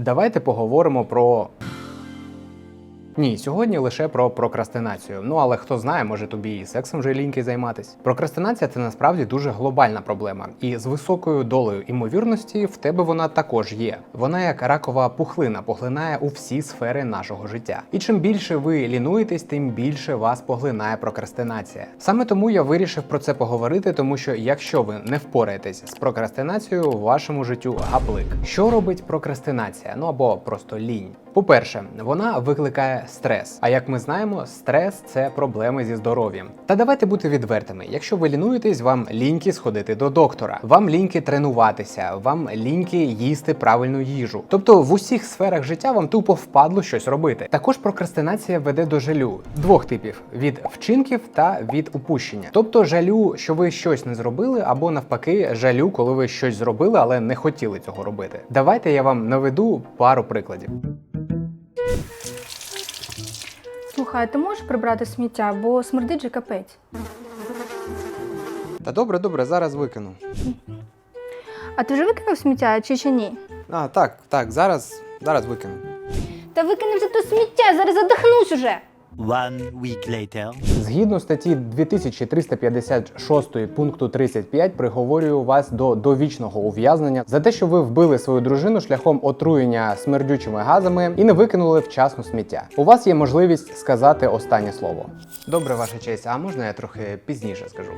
Давайте поговоримо про. Ні, сьогодні лише про прокрастинацію. Ну але хто знає, може тобі і сексом вже ліньки займатись. Прокрастинація це насправді дуже глобальна проблема, і з високою долею імовірності в тебе вона також є. Вона як ракова пухлина поглинає у всі сфери нашого життя. І чим більше ви лінуєтесь, тим більше вас поглинає прокрастинація. Саме тому я вирішив про це поговорити, тому що якщо ви не впораєтесь з прокрастинацією, вашому життю гаплик. Що робить прокрастинація? Ну або просто лінь. По-перше, вона викликає стрес. А як ми знаємо, стрес це проблеми зі здоров'ям. Та давайте бути відвертими. Якщо ви лінуєтесь, вам ліньки сходити до доктора, вам ліньки тренуватися, вам ліньки їсти правильну їжу. Тобто в усіх сферах життя вам тупо впадло щось робити. Також прокрастинація веде до жалю двох типів: від вчинків та від упущення. Тобто жалю, що ви щось не зробили, або навпаки, жалю, коли ви щось зробили, але не хотіли цього робити. Давайте я вам наведу пару прикладів. Слухай, а ти можеш прибрати сміття, бо смердить же капець. Та добре, добре, зараз викину. А ти вже викинув сміття чи ще ні? А, так, так, зараз, зараз викину. Та викинув вже то сміття, зараз задихнусь уже. One week later. Згідно статті 2356 пункту 35 приговорюю вас до довічного ув'язнення за те, що ви вбили свою дружину шляхом отруєння смердючими газами і не викинули вчасно сміття. У вас є можливість сказати останнє слово. Добре, ваша честь, а можна я трохи пізніше скажу?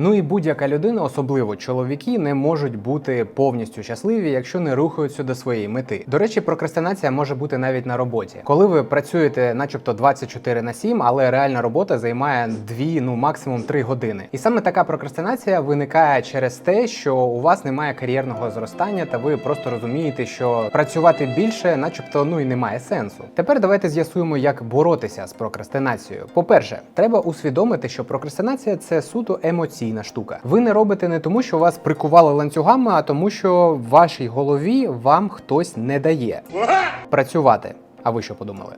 Ну і будь-яка людина, особливо чоловіки, не можуть бути повністю щасливі, якщо не рухаються до своєї мети. До речі, прокрастинація може бути навіть на роботі, коли ви працюєте, начебто 24 на 7, але реальна робота займає 2, ну максимум 3 години. І саме така прокрастинація виникає через те, що у вас немає кар'єрного зростання, та ви просто розумієте, що працювати більше, начебто, ну і немає сенсу. Тепер давайте з'ясуємо, як боротися з прокрастинацією. По-перше, треба усвідомити, що прокрастинація це суто емоційна штука. Ви не робите не тому, що вас прикували ланцюгами, а тому, що в вашій голові вам хтось не дає працювати. А ви що подумали?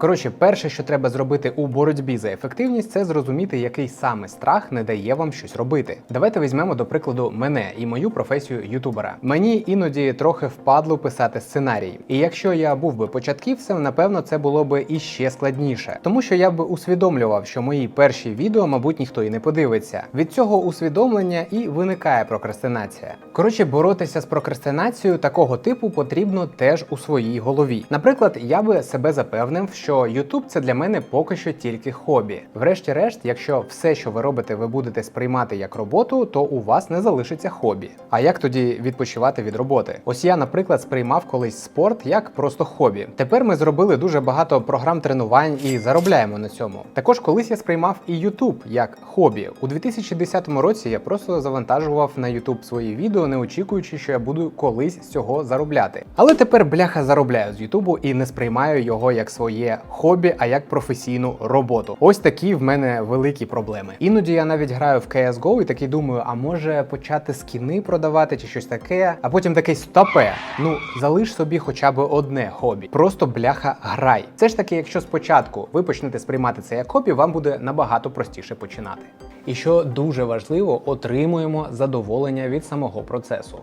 Коротше, перше, що треба зробити у боротьбі за ефективність, це зрозуміти, який саме страх не дає вам щось робити. Давайте візьмемо до прикладу мене і мою професію ютубера. Мені іноді трохи впадло писати сценарії. І якщо я був би початківцем, напевно, це було би іще складніше, тому що я б усвідомлював, що мої перші відео, мабуть, ніхто і не подивиться. Від цього усвідомлення і виникає прокрастинація. Коротше, боротися з прокрастинацією такого типу потрібно теж у своїй голові. Наприклад, я би себе запевнив, що YouTube це для мене поки що тільки хобі. Врешті-решт, якщо все, що ви робите, ви будете сприймати як роботу, то у вас не залишиться хобі. А як тоді відпочивати від роботи? Ось я, наприклад, сприймав колись спорт як просто хобі. Тепер ми зробили дуже багато програм тренувань і заробляємо на цьому. Також колись я сприймав і YouTube як хобі. У 2010 році я просто завантажував на YouTube свої відео, не очікуючи, що я буду колись з цього заробляти. Але тепер бляха заробляю з YouTube і не сприймаю його як своє хобі, а як професійну роботу. Ось такі в мене великі проблеми. Іноді я навіть граю в CSGO і такий думаю, а може почати скіни продавати чи щось таке. А потім такий стопе. Ну залиш собі хоча б одне хобі. Просто бляха грай. Це ж таки, якщо спочатку ви почнете сприймати це як хобі, вам буде набагато простіше починати. І що дуже важливо, отримуємо задоволення від самого процесу.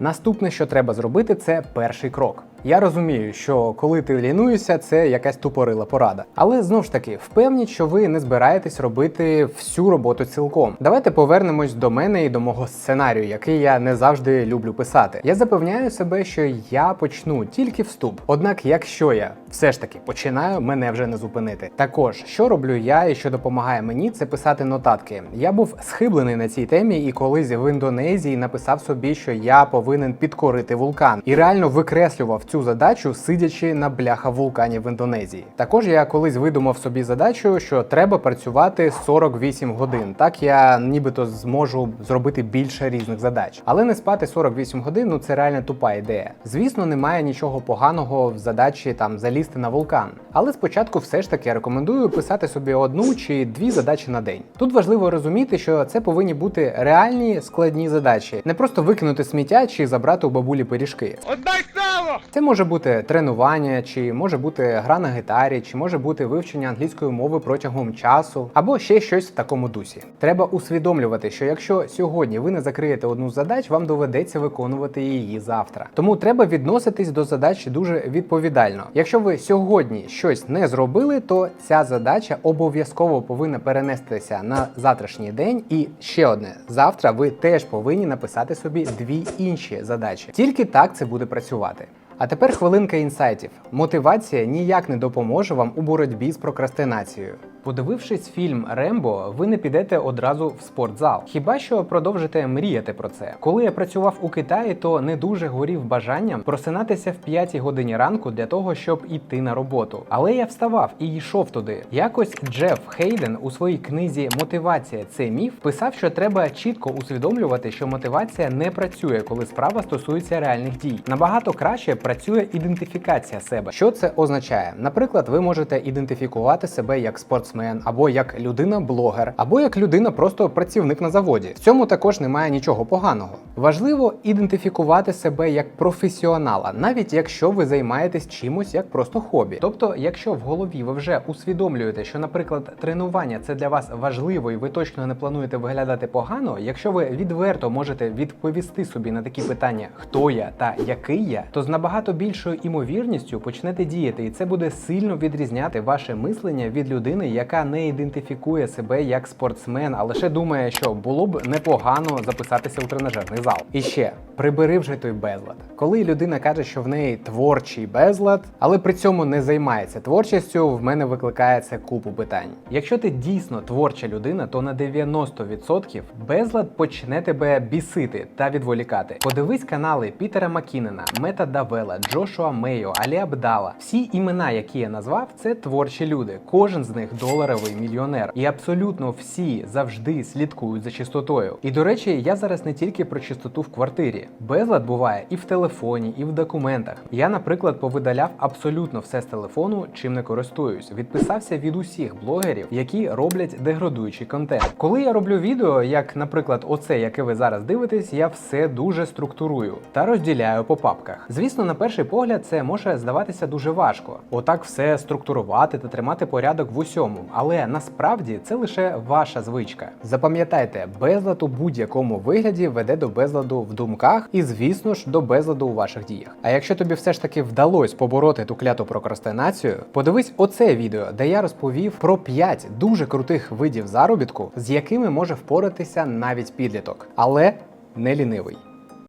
Наступне, що треба зробити, це перший крок. Я розумію, що коли ти лінуєшся, це якась тупорила порада. Але знов ж таки, впевніть, що ви не збираєтесь робити всю роботу цілком. Давайте повернемось до мене і до мого сценарію, який я не завжди люблю писати. Я запевняю себе, що я почну тільки вступ. Однак, якщо я все ж таки починаю, мене вже не зупинити. Також, що роблю я і що допомагає мені, це писати нотатки. Я був схиблений на цій темі, і колись в Індонезії написав собі, що я повинен підкорити вулкан, і реально викреслював цю задачу, сидячи на бляха вулкані в Індонезії. Також я колись видумав собі задачу, що треба працювати 48 годин. Так я нібито зможу зробити більше різних задач. Але не спати 48 годин ну це реально тупа ідея. Звісно, немає нічого поганого в задачі там залізти на вулкан. Але спочатку все ж таки рекомендую писати собі одну чи дві задачі на день. Тут важливо розуміти, що це повинні бути реальні складні задачі, не просто викинути сміття чи забрати у бабулі пиріжки. Отдай сам! Це може бути тренування, чи може бути гра на гітарі, чи може бути вивчення англійської мови протягом часу, або ще щось в такому дусі. Треба усвідомлювати, що якщо сьогодні ви не закриєте одну з задач, вам доведеться виконувати її завтра. Тому треба відноситись до задачі дуже відповідально. Якщо ви сьогодні щось не зробили, то ця задача обов'язково повинна перенестися на завтрашній день. І ще одне: завтра ви теж повинні написати собі дві інші задачі. Тільки так це буде працювати. А тепер хвилинка інсайтів. Мотивація ніяк не допоможе вам у боротьбі з прокрастинацією. Подивившись фільм Рембо, ви не підете одразу в спортзал. Хіба що продовжите мріяти про це? Коли я працював у Китаї, то не дуже горів бажанням просинатися в 5 годині ранку для того, щоб іти на роботу. Але я вставав і йшов туди. Якось Джеф Хейден у своїй книзі Мотивація це міф писав, що треба чітко усвідомлювати, що мотивація не працює, коли справа стосується реальних дій. Набагато краще працює ідентифікація себе. Що це означає? Наприклад, ви можете ідентифікувати себе як спортсмен, або як людина-блогер, або як людина, просто працівник на заводі. В цьому також немає нічого поганого. Важливо ідентифікувати себе як професіонала, навіть якщо ви займаєтесь чимось як просто хобі. Тобто, якщо в голові ви вже усвідомлюєте, що, наприклад, тренування це для вас важливо, і ви точно не плануєте виглядати погано. Якщо ви відверто можете відповісти собі на такі питання, хто я та який я, то з набагато більшою імовірністю почнете діяти, і це буде сильно відрізняти ваше мислення від людини, яка не ідентифікує себе як спортсмен, а лише думає, що було б непогано записатися у тренажерний зал. І ще прибери вже той безлад. Коли людина каже, що в неї творчий безлад, але при цьому не займається творчістю, в мене викликає це купу питань. Якщо ти дійсно творча людина, то на 90% безлад почне тебе бісити та відволікати. Подивись канали Пітера Макінена, Мета Давела, Джошуа Мейо, Алі Абдала. Всі імена, які я назвав, це творчі люди. Кожен з них доларовий мільйонер. І абсолютно всі завжди слідкують за чистотою. І до речі, я зараз не тільки про чистоту в квартирі. Безлад буває і в телефоні, і в документах. Я, наприклад, повидаляв абсолютно все з телефону, чим не користуюсь. Відписався від усіх блогерів, які роблять деградуючий контент. Коли я роблю відео, як, наприклад, оце, яке ви зараз дивитесь, я все дуже структурую та розділяю по папках. Звісно, на перший погляд це може здаватися дуже важко. Отак все структурувати та тримати порядок в усьому. Але насправді це лише ваша звичка. Запам'ятайте, безлад у будь-якому вигляді веде до безладу в думках і, звісно ж, до безладу у ваших діях. А якщо тобі все ж таки вдалося побороти ту кляту прокрастинацію, подивись оце відео, де я розповів про 5 дуже крутих видів заробітку, з якими може впоратися навіть підліток, але не лінивий.